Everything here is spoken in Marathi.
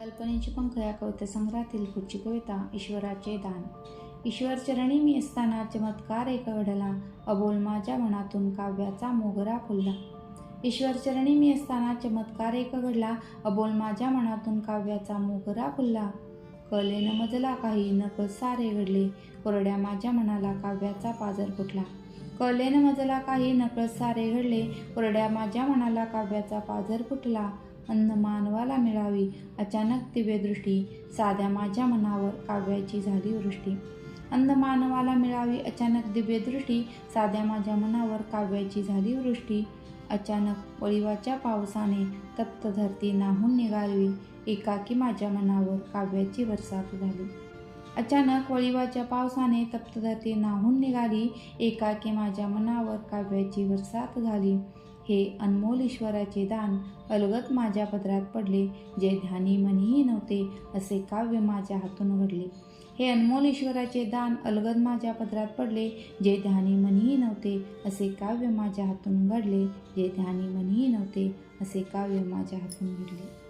कल्पनेची पंख या कविता संग्रहातील पुढची कविता ईश्वराचे दान. ईश्वर चरणी मी असताना चमत्कार एक घडला. अबोल माझ्या मनातून काव्याचा मोगरा फुलला. ईश्वर चरणी मी असताना चमत्कार एक घडला. अबोल माझ्या मनातून काव्याचा मोगरा फुलला. कले न मजला काही न सारे घडले. कोरड्या माझ्या मनाला काव्याचा पाजर फुटला. कले न मजला काही नकळत सारे घडले. कोरड्या माझ्या मनाला काव्याचा पाजर फुटला. अन्न मानवाला मिळावी अचानक दिव्यदृष्टी साध्या माझ्या मनावर काव्याची झाली वृष्टी. अन्न मानवाला मिळावी अचानक दिव्यदृष्टी साध्या माझ्या मनावर काव्याची झाली वृष्टी. अचानक वळिवाच्या पावसाने तप्त धरती नाहून निघावी एकाकी माझ्या मनावर काव्याची वरसात झाली. अचानक वळिवाच्या पावसाने तप्त धरती नाहून निघाली एकाकी माझ्या मनावर काव्याची वरसात झाली. हे अनमोल ईश्वराचे दान अलगत माझ्या पदरात पडले जे ध्यानी मनीही नव्हते असे काव्य माझ्या हातून घडले. हे अनमोल ईश्वराचे दान अलगद माझ्या पदरात पडले जे ध्यानी मनीही नव्हते असे काव्य माझ्या हातून घडले जे ध्यानी मनीही नव्हते असे काव्य माझ्या हातून घडले.